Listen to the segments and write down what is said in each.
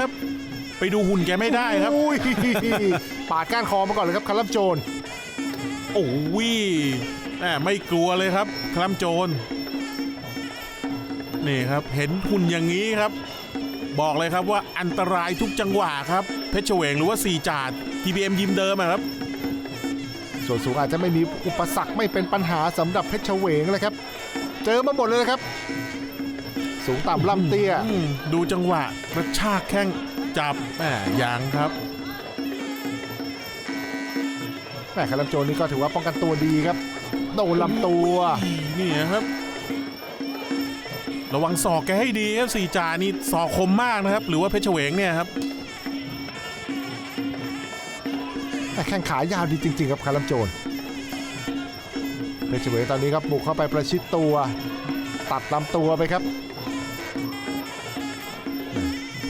ครับ ไปดูหุ่นแกไม่ได้ครับ อุ้ยปาดก้านคอมาก่อนเลยครับคารัมโจรโอ้ยแหมไม่กลัวเลยครับคลัมโจรนี่ครับเห็นหุ่นอย่างนี้ครับ บอกเลยครับว่าอันตรายทุกจังหวะครับ เพชรเฉวงหรือว่าสี่จาด TBM ยิมเดิมอะครับ ส่วนสูงอาจจะไม่มีอุปสรรคไม่เป็นปัญหาสำหรับเพชรเฉวงเลยครับ เจอมาหมดเลยนะครับ สูงต่ำล่ำเตี้ย อืมดูจังหวะกระชากแข้งจับแหมยางครับ แม่คารัมโจรนี่ก็ถือว่าป้องกันตัวดีครับโดนลำตัว นี่นะครับ ระวังศอกแกให้ดีครับสี่จานี่ศอกคมมากนะครับ หรือว่าเพชรเฉวงเนี่ยครับ แต่แข้งขายาวดีจริงๆครับคารัมโจรเพชรเฉวงตอนนี้ครับบุกเข้าไปประชิดตัว ตัดลำตัวไปครับ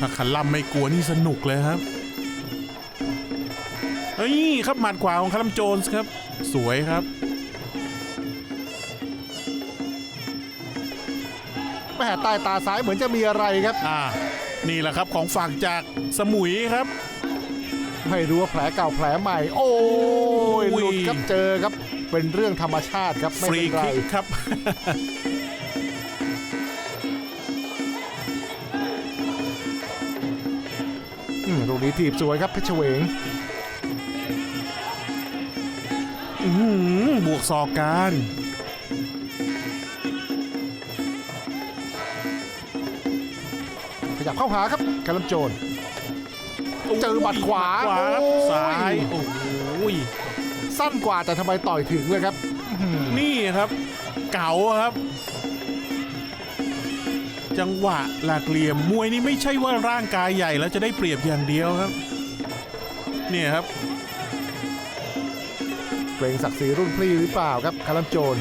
ถ้าขันลำไม่กลัวนี่สนุกเลยครับเฮ้ยครับหมัดขวาของคารัมโจนส์ครับ สวยครับแม่ใต้ตาซ้ายเหมือนจะมีอะไรครับ อ่า นี่แหละครับของฝากจากสมุยครับ ไม่รู้ว่าแผลเก่าแผลใหม่ โอ้ยอุ้ยหลุดครับเจอครับ เป็นเรื่องธรรมชาติครับ ไม่ฟรีเป็นไรคิกครับ ลูกนี้ถีบสวยครับเพชรเฉวงอื้อหือบวกศอกการขยับเข้าหาครับคารัมโจรเจอหมัดขวาหมัดขวาครับโอ้ยซ้ายโอ้ยสั้นกว่าแต่ทำไมต่อยถึงเลยครับ นี่ครับ เก๋าครับ จังหวะหลากเหลี่ยมมวยนี่ไม่ใช่ว่าร่างกายใหญ่แล้วจะได้เปรียบอย่างเดียวครับเนี่ยครับเกรงศักดิ์ศรีรุ่นพี่หรือเปล่าครับคารัมโจร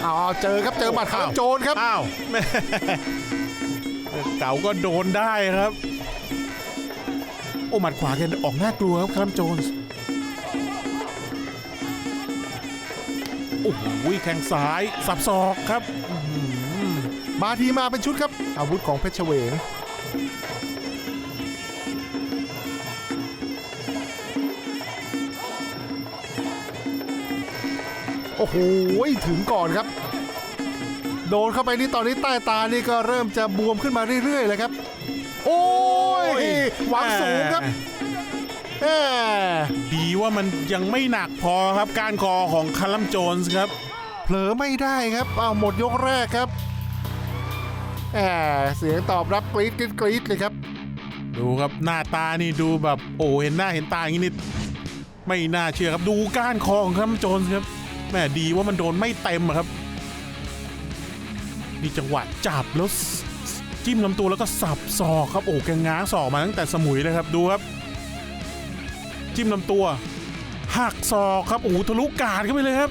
เอาเอาเจอครับเจอหมัดคารัมโจรครับอ้าวแม่เก๋าก็โดนได้ครับ โอ้หมัดขวาแกออกน่ากลัวครับครัมโจนส์โอ้โหแข้งซ้ายสับศอกครับอื้อหือ มาทีมาเป็นชุดครับ อาวุธของเพชรเฉวงโอ้โหถึงก่อนครับ โดนเข้าไปนี่ตอนนี้ใต้ตานี่ก็เริ่มจะบวมขึ้นมาเรื่อยๆเลยครับ โอ้ยหวังสูงครับแหมดีว่ามันยังไม่หนักพอครับ การคอของคารัมโจนส์ครับ เผลอไม่ได้ครับ เอาหมดยกแรกครับ แหมเสียงตอบรับกรี๊ดกรี๊ดกรี๊ดเลยครับ ดูครับหน้าตานี่ดูแบบโอ้เห็นหน้าเห็นตาอย่างนี้นี่ไม่น่าเชื่อครับดูก้านคอของครัมโจนครับแหม่ดีว่ามันโดนไม่เต็มอะครับนี่จังหวะจับแล้วจิ้มลำตัวแล้วก็สับศอกครับโอ้แกง้างศอกมาตั้งแต่สมุยเลยครับดูครับ จิ้มลำตัวหักศอกครับโอ้ทะลุกาดเข้าไปเลยครับ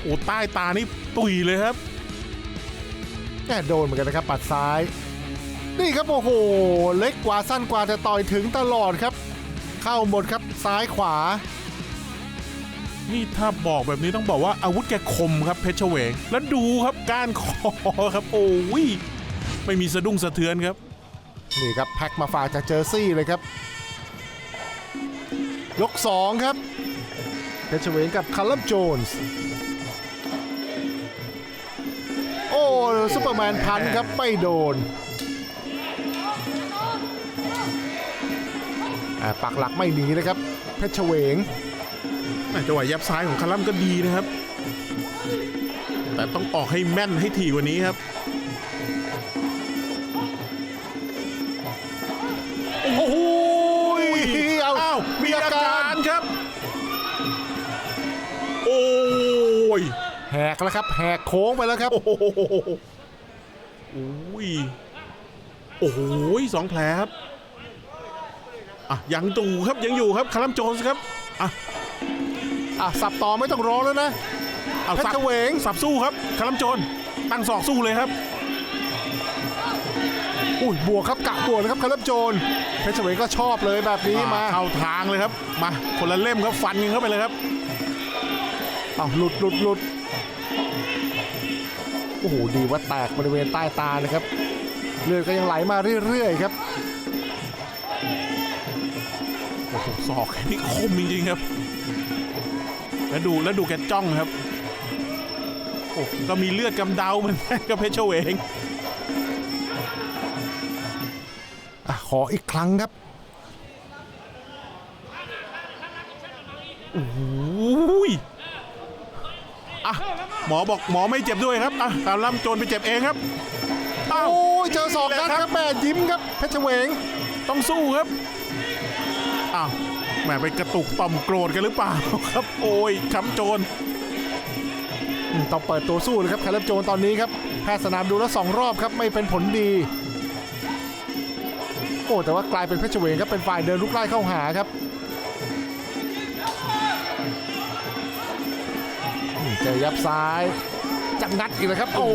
โอ้ใต้ตานี่ตุยเลยครับ แหมโดนเหมือนกันนะครับ ปัดซ้าย นี่ครับโอ้โห เล็กกว่าสั้นกว่าแต่ต่อยถึงตลอดครับ เข้าหมดครับซ้ายขวา นี่ถ้าบอกแบบนี้ต้องบอกว่าอาวุธแกคมครับเพชรเฉวง แล้วดูครับก้านคอครับ โอ้ยไม่มีสะดุ้งสะเทือนครับ นี่ครับแพ็คมาฝากจากเจอร์ซี่เลยครับ ยก 2 ครับเพชรเฉวงกับคาร์ลัมโจนส์ อ้ซุปเปอร์แมนพันครับ ไม่โดนอ่าปักหลักไม่หนีเลยครับ เพชรเฉวงจังหวะยับซ้ายของคารัมก็ดีนะครับ แต่ต้องออกให้แม่นให้ถี่กว่านี้ครับโอ้โหเอาอ้าวมีอาการครับ โอ้ยแหกแล้วครับ แหกโค้งไปแล้วครับโอ้โหโอ้ยโอ้โหสองแผลครับอะยังตูครับยังอยู่ครับคารัมโจนส์ครับอะอะสับต่อไม่ต้องรอแล้วนะเอาเพชรสับเฉวงสับสู้ครับคารัมโจนตั้งศอกสู้เลยครับอุ้ยบวกครับกะบวกนะครับคาร์ลโจนเพชรเฉวงก็ชอบเลยแบบนี้มาเข้าทางเลยครับมาคนละเล่มครับฟันกันเข้าไปเลยครับเอาหลุดหลุดหลุดโอ้โหดีว่าแตกบริเวณใต้ตานะครับเลือดก็ยังไหลมาเรื่อยๆครับโอ้ศอกแค่นี้คมจริงๆครับ แล้วดูแล้วดูแกจ้องครับโอ้ก็มีเลือดกำเดาเหมือนกันกับเพชรเฉวงอะขออีกครั้งครับโอ้ยอะ หมอบอกหมอไม่เจ็บด้วยครับอะการล่ำโจรไปเจ็บเองครับอ้าวโอ้ยเจอศอกนัดครับแม่ยิ้มครับเพชรเฉวงต้องสู้ครับอ้าวแหมไปกระตุกต่อมโกรธกันหรือเปล่าครับ โอ้ยคำโจรอืมต้องเปิดตัวสู้เลยครับคาร์ลโจนตอนนี้ครับแพทย์สนามดูแล้วสองรอบครับไม่เป็นผลดีโอ้แต่ว่ากลายเป็นเพชรเฉวงครับเป็นฝ่ายเดินลุกไล่เข้าหาครับ จอยับซ้ายจักงัดอีกแล้วครับ โอ้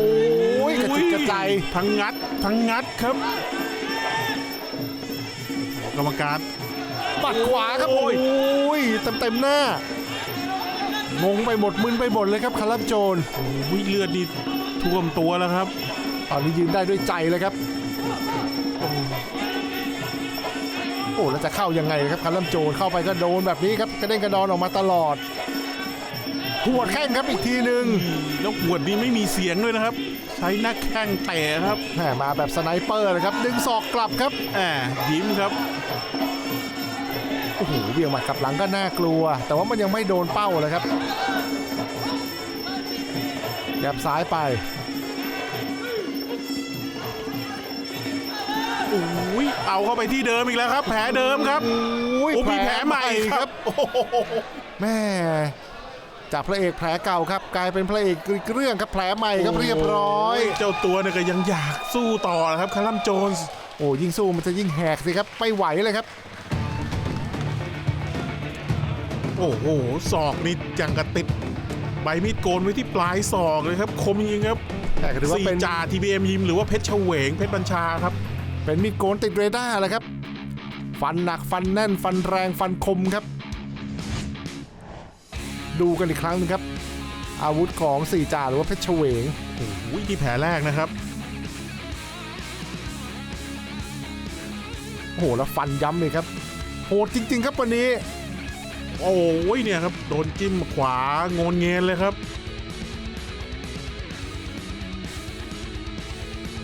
ยกระจิกกระใจายทั้งงัดทั้งงัดครับ กรรมการปัดขวาครับโอ้โอ้ยยเต็มเต็มๆหน้างงไปหมดมึนไปหมดเลยครับคาร์ลโจนโอ้ยเลือดนี่ท่วมตัวแล้วครับ ตอนนี้ยืนได้ด้วยใจเลยครับ โอ้แล้วจะเข้ายังไงครับคาร์ลัมโจนเข้าไปก็โดนแบบนี้ครับกระเด้งกระดอนออกมาตลอด หัวดแข้งครับอีกทีหนึ่งแล้วหวดนี้ไม่มีเสียงด้วยนะครับ ใช้หน้าแข้งเตะครับแหมมาแบบสไนเปอร์เลยครับดึงศอกกลับครับแหมยิ้มครับโอ้โหเบี่ยงหมัดกลับหลังก็น่ากลัว แต่ว่ามันยังไม่โดนเป้าเลยครับแยบซ้ายไปโอ้ยเอาเข้าไปที่เดิมอีกแล้วครับ แผลเดิมครับโอ้ยโอ้มีแผลใหม่ครับโอ้โหแม่ จากพระเอกแผลเก่าครับ กลายเป็นพระเอกอีกเรื่องครับแผลใหม่ครับเรียบร้อย เจ้าตัวเนี่ยก็ยังอยากสู้ต่อนะครับคารัมโจนส์โอ้ยิ่งสู้มันจะยิ่งแหกสิครับไม่ไหวเลยครับ โอ้โหศอกนี่ยังกระติดใบมีดโกนไว้ที่ปลายศอกเลยครับ คมจริงๆครับแต่ก็ถือว่าสี่เป็นจ่าทีบีเอ็มยิมหรือว่าเพชรเฉวงเพชรบัญชาครับ เป็นมีดโกนติดเรดาร์แหละครับ ฟันหนักฟันแน่นฟันแรงฟันคมครับ ดูกันอีกครั้งหนึงครับ อาวุธของสี่จ่าหรือว่าเพชรเฉวงโอ้โหที่แผลแรกนะครับโอ้โหแล้วฟันย้ำเลยครับโหดจริง ๆ ครับวันนี้ โอ้ยเนี่ยครับโดนจิ้มขวาโงนเงนเลยครับ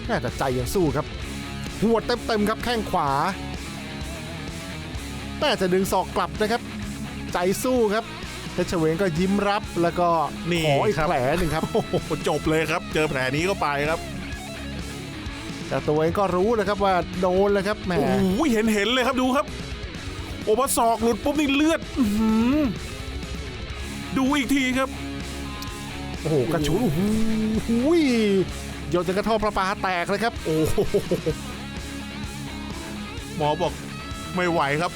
แม่แต่ใจยังสู้ครับ หัวดเต็มๆครับแข้งขวา แต่จะดึงศอกกลับนะครับ ใจสู้ครับ เพชรเฉวงก็ยิ้มรับแล้วก็นี่ขออีกครับแผลหนึ่งครับโอ้โหจบเลยครับ เจอแผลนี้เข้าไปครับแต่ตัวเองก็รู้เลยครับว่าโดนเลยครับแหมโอ้โหเห็นเห็นเลยครับดูครับ โอปศอกหลุดปุ๊บนี่เลือดอื้อหือดูอีกทีครับ โอ้โหกระชุนโอ้โหโยนจนกระท่อประปาแตกเลยครับ โอ้โหหมอบอกไม่ไหวครับ